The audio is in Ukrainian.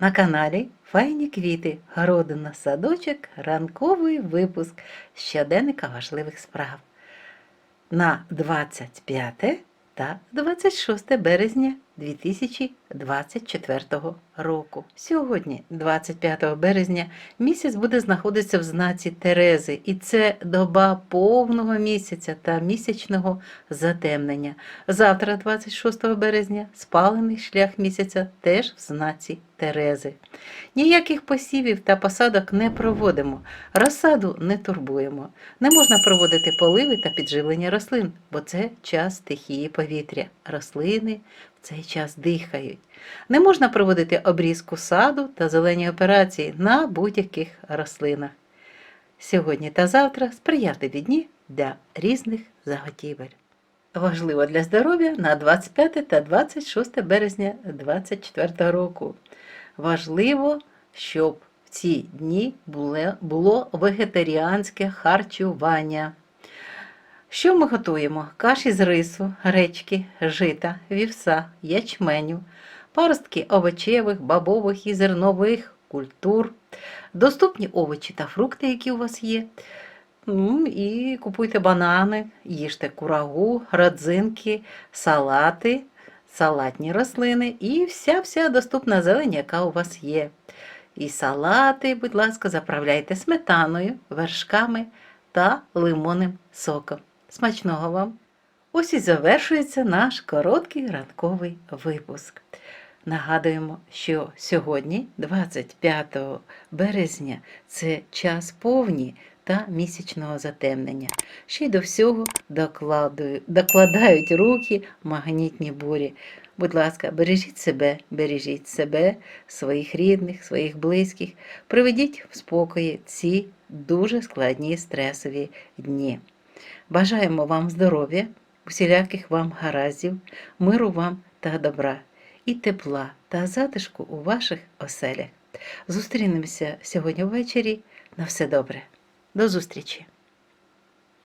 на каналі Файні квіти, городина, садочок, ранковий випуск щоденника важливих справ. На 25 та 26 березня 2024 року. Сьогодні, 25 березня, місяць буде знаходитися в знаці Терези, і це доба повного місяця та місячного затемнення. Завтра, 26 березня, спалений шлях місяця теж в знаці Терези. Ніяких посівів та посадок не проводимо, розсаду не турбуємо. Не можна проводити поливи та підживлення рослин, бо це час стихії повітря. Рослини цей час дихають. Не можна проводити обрізку саду та зелені операції на будь-яких рослинах. Сьогодні та завтра сприятливі дні для різних заготівель. Важливо для здоров'я на 25 та 26 березня 2024 року. Важливо, щоб в ці дні було, вегетаріанське харчування. Що ми готуємо? Каші з рису, гречки, жита, вівса, ячменю, паростки овочевих, бобових і зернових культур, доступні овочі та фрукти, які у вас є. І купуйте банани, їжте курагу, родзинки, салати, салатні рослини і вся-вся доступна зелень, яка у вас є. І салати, будь ласка, заправляйте сметаною, вершками та лимонним соком. Смачного вам! Ось і завершується наш короткий ранковий випуск. Нагадуємо, що сьогодні, 25 березня, це час повні та місячного затемнення. Ще й до всього докладають руки магнітні бурі. Будь ласка, бережіть себе, бережіть себе, своїх рідних, своїх близьких. Приведіть в спокої ці дуже складні стресові дні. Бажаємо вам здоров'я, усіляких вам гараздів, миру вам та добра, і тепла та затишку у ваших оселях. Зустрінемося сьогодні ввечері. На все добре. До зустрічі!